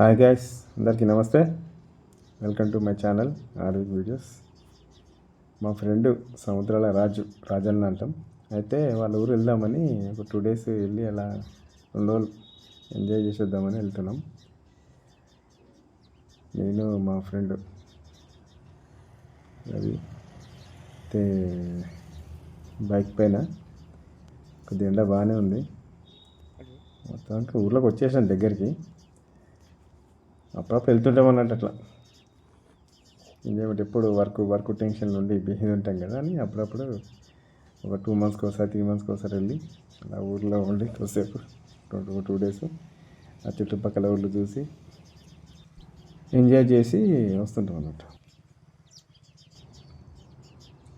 Hi guys అందరికీ నమస్తే. Welcome to my channel Arvik videos మా ఫ్రెండ్ సముద్రాల రాజు రాజన్న అంటాం. అయితే వాళ్ళ ఊరు వెళ్దామని ఒక టూ డేస్ వెళ్ళి అలా రెండు రోజులు ఎంజాయ్ చేసి వద్దామని వెళ్తున్నాం. నేను మా ఫ్రెండ్ అది అయితే బైక్ పైన కొద్ది ఎండ బాగానే ఉంది. మొత్తానికి ఊర్లోకి వచ్చేసాను దగ్గరికి. అప్పుడప్పుడు వెళ్తుంటాం అన్నట్టు అట్లా. ఎంజాయ్మెంట్ ఎప్పుడు వర్క్ వర్క్ టెన్షన్ ఉండి బిజీ ఉంటాం కదా అని అప్పుడప్పుడు ఒక టూ మంత్స్కి ఒకసారి త్రీ మంత్స్కి ఒకసారి వెళ్ళి అలా ఊర్లో ఉండి కొద్దిసేపు టూ టూ డేస్ ఆ చుట్టుపక్కల ఊళ్ళు చూసి ఎంజాయ్ చేసి వస్తుంటాం అన్నట్టు.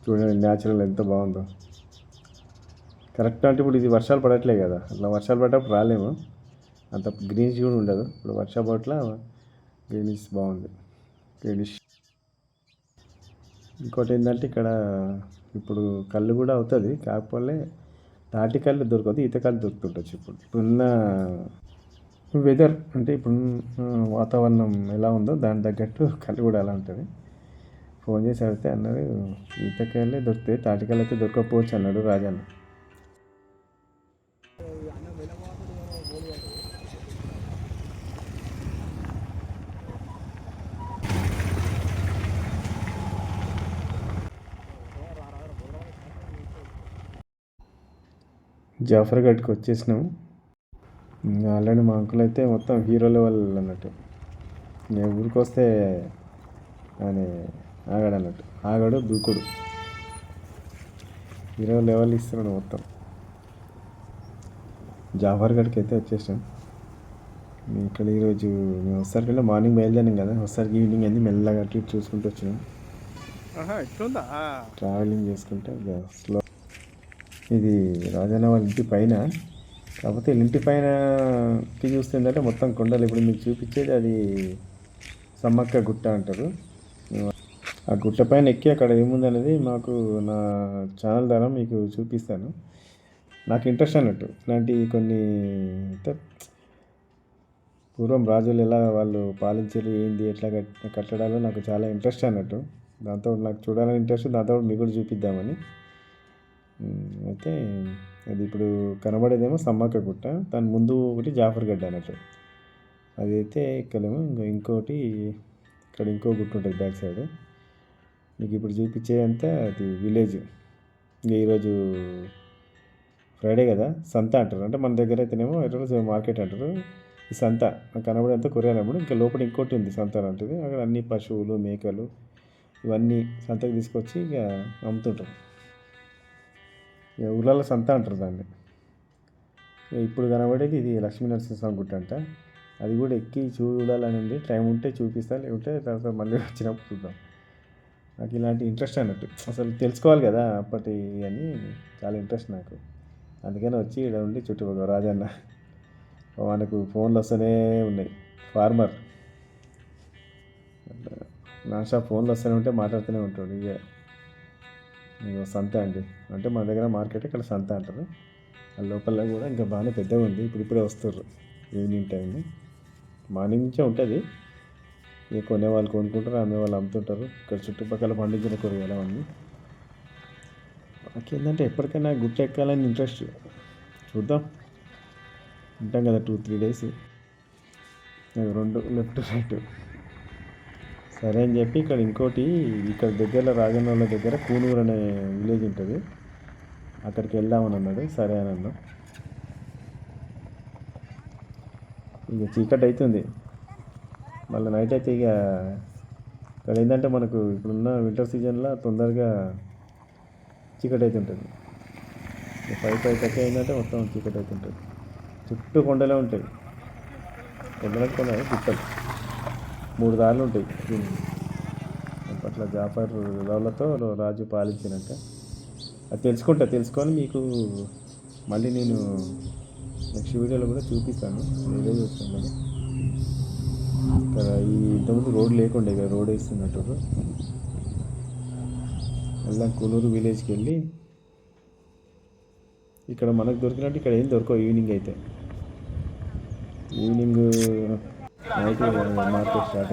చూడండి న్యాచురల్ ఎంత బాగుందో. కరెక్ట్ అంటే ఇప్పుడు ఇది వర్షాలు పడట్లే కదా. అట్లా వర్షాలు పడ్డప్పుడు రాలేము. అంత గ్రీనిష్ కూడా ఉండదు. ఇప్పుడు వర్షం పట్ల గ్రీనిష్ బాగుంది. గ్రీనిష్ ఇంకోటి ఏంటంటే ఇక్కడ ఇప్పుడు కళ్ళు కూడా అవుతుంది. కాకపోతే తాటి కళ్ళు దొరకదు ఈత కళ్ళు దొరుకుతుండొచ్చు ఇప్పుడు. ఇప్పుడున్న వెదర్ అంటే ఇప్పుడు వాతావరణం ఎలా ఉందో దాని తగ్గట్టు కళ్ళు కూడా అలా ఉంటుంది. ఫోన్ చేసి అడిగితే అన్నాడు ఈతకాయలే దొరుకుతాయి తాటికాయలు అయితే దొరకకపోవచ్చు అన్నాడు రాజన్న. జాఫర్గఢ్కి వచ్చేసినాం ఇంకా ఆల్రెడీ మా అంకుల్ అయితే మొత్తం హీరో లెవెల్ అన్నట్టు. నేను ఊరికి వస్తే ఆయన ఆగాడు అన్నట్టు. ఆగాడు దూకుడు. హీరో లెవెల్ ఇస్తున్నాడు మొత్తం. జాఫర్గఢ్కి అయితే వచ్చేసాం మేము ఇక్కడ ఈరోజు మేము వస్తారు మార్నింగ్ బయలుదేరాం కదా. వస్తారు ఈవినింగ్ అయింది. మెల్లగా ఇటు చూసుకుంటూ వచ్చినాం. ట్రావెలింగ్ చేసుకుంటే స్లో ఇది రాజన్న వాళ్ళ ఇంటి పైన. కాకపోతే వీళ్ళ ఇంటి పైనకి చూస్తే ఏంటంటే మొత్తం కొండలు ఇప్పుడు మీకు చూపించేది అది సమ్మక్క గుట్ట అంటారు. ఆ గుట్ట పైన ఎక్కి అక్కడ ఏముంది అనేది మాకు నా ఛానల్ ద్వారా మీకు చూపిస్తాను. నాకు ఇంట్రెస్ట్ అన్నట్టు. ఇలాంటి కొన్ని అంటే పూర్వం రాజులు ఎలా వాళ్ళు పాలించారు ఏంది ఎట్లా కట్ నాకు చాలా ఇంట్రెస్ట్ అన్నట్టు. దాంతో నాకు చూడాలని ఇంట్రెస్ట్ దాంతో మీకు కూడా చూపిద్దామని. అయితే అది ఇప్పుడు కనబడేదేమో సమ్మక్క గుట్ట. దాని ముందు ఒకటి జాఫర్ గడ్డ అన్నట్టు. అది అయితే ఇక్కడేమో ఇంకో ఇంకోటి ఇక్కడ ఇంకో గుట్ట ఉంటుంది బ్యాక్ సైడ్. మీకు ఇప్పుడు చూపించే అంతా అది విలేజ్. ఇంకా ఈరోజు ఫ్రైడే కదా. సంత అంటారు. అంటే మన దగ్గర అయితేనేమో ఈరోజు మార్కెట్ అంటారు. ఈ సంత కనబడేంత కొరియాలప్పుడు ఇంకా లోపల ఇంకోటి ఉంది సంత లాంటిది. అక్కడ అన్ని పశువులు మేకలు ఇవన్నీ సంతకు తీసుకొచ్చి ఇక అమ్ముతుంటారు. ఊళ్ళలో సంత అంటారు దాన్ని. ఇప్పుడు కనబడేది ఇది లక్ష్మీ నరసింహస్వామి గుట్ట అంట. అది కూడా ఎక్కి చూడాలని ఉంది. టైం ఉంటే చూపిస్తా లేకుంటే తర్వాత మళ్ళీ వచ్చినప్పుడు చూద్దాం. నాకు ఇలాంటి ఇంట్రెస్ట్ అన్నట్టు. అసలు తెలుసుకోవాలి కదా అప్పటి అని చాలా ఇంట్రెస్ట్ నాకు. అందుకని వచ్చి ఇక్కడ ఉండి చుట్టుపక్కల రాజన్న మనకు ఫోన్లు వస్తూనే ఉన్నాయి. ఫార్మర్. నా షాప్ ఫోన్లు వస్తూనే ఉంటే మాట్లాడుతూనే ఉంటాడు. ఇక ఇగో సంత అండి. అంటే మన దగ్గర మార్కెట్ ఇక్కడ సంత అంటారు. ఆ లోపల కూడా ఇంకా బాగానే పెద్దగా ఉంది. ఇప్పుడు ఇప్పుడే వస్తారు ఈవినింగ్ టైం మార్నింగ్ నుంచే ఉంటుంది. ఇక కొనే వాళ్ళు కొనుక్కుంటారు అమ్మే వాళ్ళు అమ్ముతుంటారు. ఇక్కడ చుట్టుపక్కల పండించిన కూరగాయలు అవన్నీ. నాకేంటంటే ఎప్పటికైనా గుట్ట ఎక్కాలని ఇంట్రెస్ట్ చూద్దాం. ఉంటాం కదా టూ త్రీ డేస్ రెండు లెఫ్ట్ రైట్ సరే అని చెప్పి ఇక్కడ ఇంకోటి ఇక్కడ దగ్గరలో రాజన్నోళ్ళ దగ్గర కూనూరు అనే విలేజ్ ఉంటుంది. అక్కడికి వెళ్దామని అన్నాడు. సరే అని అన్నా. ఇక చీకటి అవుతుంది మళ్ళీ నైట్ అయితే ఇక ఇక్కడ ఏంటంటే మనకు ఇప్పుడున్న వింటర్ సీజన్లో తొందరగా చీకటి అవుతుంటుంది ఇక ఫైవ్ ఫైవ్ థర్టీ అయిందంటే మొత్తం చీకటి అవుతుంటుంది చుట్టూ కొండలే ఉంటాయి. కొండలకు కొండ గుట్టలు. మూడు దారులు ఉంటాయి. అట్లా అప్పట్లో జాఫర్ రావులతో రాజు పాలించినట్ట. అది తెలుసుకుంటా తెలుసుకొని మీకు మళ్ళీ నేను నెక్స్ట్ వీడియోలో కూడా చూపిస్తాను. ఏదో చూస్తాను ఇక్కడ ఈ ఇంతకుముందు రోడ్ లేకుండా ఇక్కడ రోడ్ వేస్తున్నట్టు. వెళ్దాం కూలూరు విలేజ్కి వెళ్ళి ఇక్కడ మనకు దొరికినట్టు ఇక్కడ ఏం దొరకవు ఈవినింగ్ అయితే. ఈవినింగ్ నైట్ మార్కెట్ స్టార్ట్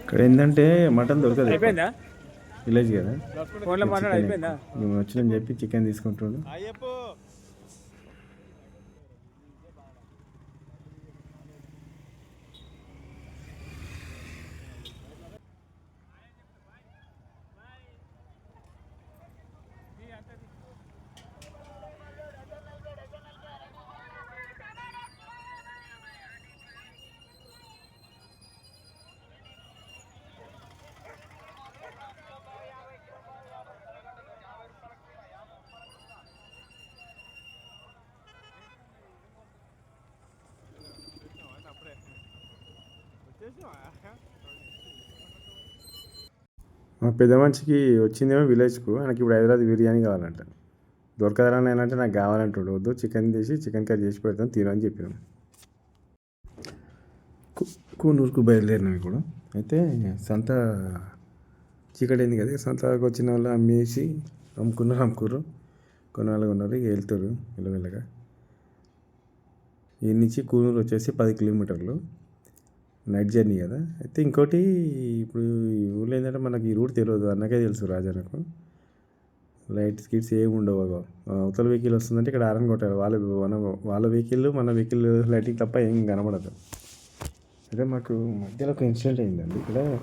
ఇక్కడ ఏంటంటే మటన్ దొరకదు అయిపోయిందా? విలేజ్ కదా. ఫోన్లో మాట్లాడి అయిపోయిందా? మేము వచ్చినని చెప్పి చికెన్ తీసుకుంటాడు పెద్ద మనిషికి వచ్చిందేమో విలేజ్కు ఆయనకి ఇప్పుడు హైదరాబాద్ బిర్యానీ కావాలంట. దొరకదరా అంటే నాకు కావాలంటుండు వద్దు చికెన్ తీసి చికెన్ కర్రీ చేసి పెడతాం తినని చెప్పినాం. కూనూరుకు బయలుదేరినాం ఇప్పుడు? అయితే సంత చీకటైంది కదా సంతకు వచ్చిన వాళ్ళు అమ్మేసి అమ్ముకున్నారు అమ్ముకుర్రు. కొన్ని వాళ్ళు ఉన్నారు ఇక వెళ్తారు వెళ్ళగా ఈ నుంచి కూనూరు వచ్చేసి పది కిలోమీటర్లు. నైట్ జర్నీ కదా. అయితే ఇంకోటి ఇప్పుడు ఈ ఊళ్ళో ఏంటంటే మనకి ఈ రూట్ తెలియదు అన్నకే తెలుసు రాజానకు లైట్ స్కిట్స్ ఏమి ఉండవు అవతల వెహికల్ వస్తుందంటే ఇక్కడ ఆరన్ కొట్టాలి. వాళ్ళ మన వాళ్ళ వెహికల్ మన వెహికల్ లైటింగ్ తప్ప ఏం కనబడదు. అయితే మాకు మధ్యలో ఒక ఇన్సిడెంట్ అయిందండి. ఇక్కడ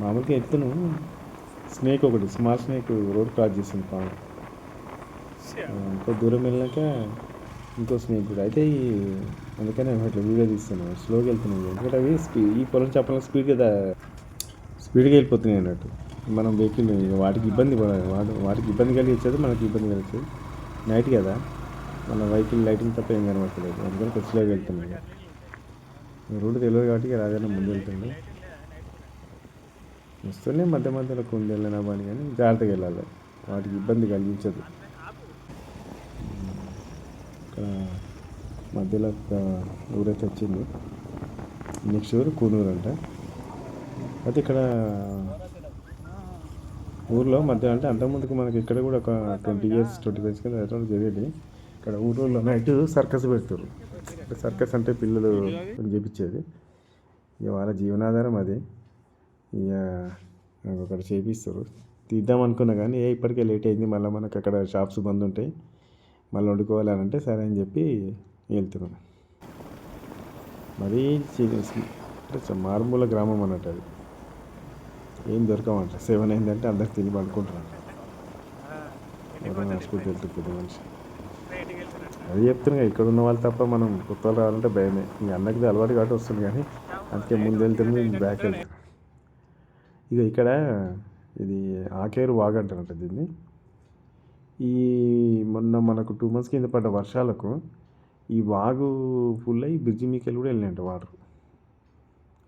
మామూలుగా ఎత్తును. స్నేక్ ఒకటి స్మాల్ స్నేక్ రోడ్ క్రాస్ చేసింది పాము. ఆ, ఇంకో దూరం వెళ్ళాక ఇంకో స్నేక్ కూడా. అయితే ఈ అందుకనే అట్లా వీడియో తీస్తున్నాను. స్లోగా వెళ్తున్నాను. ఎందుకంటే అవి స్పీ ఈ పొలం చెప్పాలని స్పీడ్గా స్పీడ్గా వెళ్ళిపోతున్నాయి అన్నట్టు. మనం వెహికల్ వాటికి ఇబ్బంది పడాలి వాటి వాటికి ఇబ్బంది కలిగించేది మనకి ఇబ్బంది కలిగించేది నైట్ కదా. మన వెహికల్ లైటింగ్ తప్ప ఏం కనబడలేదు అందుకని కొంచెం స్లోగా వెళ్తున్నాయి రోడ్డు తెలియదు కాబట్టి రాజన్న ముందు వెళ్తుంది వస్తూనే మధ్య మధ్యలో కొందెళ్ళినా పని కానీ జాగ్రత్తగా వెళ్ళాలి. వాటికి ఇబ్బంది కలిగించదు ఇక్కడ మధ్యలో ఒక ఊరైతే వచ్చింది. నెక్స్ట్ ఊరు కూనూరు అంట. అయితే ఇక్కడ ఊర్లో మధ్య అంటే అంతకుముందుకు మనకి ఇక్కడ కూడా ఒక ట్వంటీ ఇయర్స్ ట్వంటీ ఫైవ్ కింద ఎటువంటి జరిగేది. ఇక్కడ ఊర్లో నైట్ సర్కస్ పెడతారు సర్కస్ అంటే పిల్లలు చేపించేది? ఇక వాళ్ళ జీవనాధారం అది. ఇక నాకు ఒకటి చేపిస్తారు తీద్దాం అనుకున్నా కానీ ఏ ఇప్పటికే లేట్ అయింది. మళ్ళీ మనకు అక్కడ షాప్స్ బంద్ ఉంటాయి. మళ్ళీ వండుకోవాలి అని అంటే సరే అని చెప్పి వెళ్తున్నాం. మరీ సీరియస్ అంటే మారుమూల గ్రామం అన్నట్టు అది. ఏం దొరకమంట సెవెన్ అయిందంటే అందరికి తిని పడుకుంటారు ఎవరైనా హాస్పిటల్ వెళ్తే మనిషి. అది చెప్తున్నా ఇక్కడ ఉన్న వాళ్ళు తప్ప మనం కొత్త వాళ్ళు రావాలంటే భయమే. ఇంక అన్నకి అలవాటు కాబట్టి వస్తుంది కానీ అందుకే ముందు వెళ్తుంది బ్యాక్ వెళ్తుంది ఇక ఇక్కడ ఇది ఆకేరు వాగ్ అంటారంట దీన్ని. ఈ మొన్న మనకు టూ మంత్స్ కింద పడ్డ వర్షాలకు ఈ వాగు ఫుల్ అయ్యి బ్రిడ్జి మీకెళ్ళి కూడా వెళ్ళినట్టు వాటర్.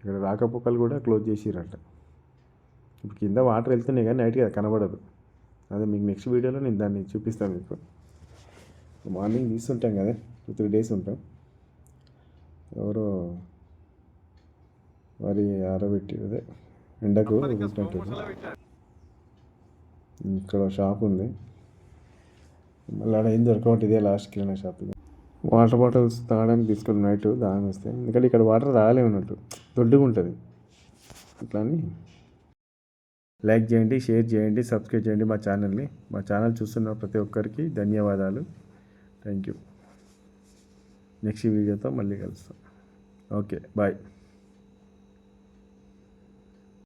ఇక్కడ రాకపోకలు కూడా క్లోజ్ చేసిరట. ఇప్పుడు కింద వాటర్ వెళ్తున్నాయి కానీ నైట్ అది కనబడదు. అదే మీకు నెక్స్ట్ వీడియోలో నేను దాన్ని చూపిస్తాను మీకు. మార్నింగ్ తీస్తుంటాం కదా టూ త్రీ డేస్ ఉంటాం. ఎవరో వరి ఆరబెట్టి అదే ఎండకు ఇక్కడ షాప్ ఉంది. మళ్ళీ ఆడ ఏం దొరకబట్టి ఇదే లాస్ట్ కిరాణా షాప్. ఇది వాటర్ బాటిల్స్ తాగడానికి తీసుకుని నైట్ దాహం వేస్తే. ఎందుకంటే ఇక్కడ వాటర్ తాగలేమన్నట్టు దొడ్డుగా ఉంటుంది. అట్లా అని. లైక్ చేయండి షేర్ చేయండి సబ్స్క్రైబ్ చేయండి మా ఛానల్ని. మా ఛానల్ చూస్తున్న ప్రతి ఒక్కరికి ధన్యవాదాలు. Thank you. నెక్స్ట్ వీడియోతో మళ్ళీ కలుస్తాం. Okay bye.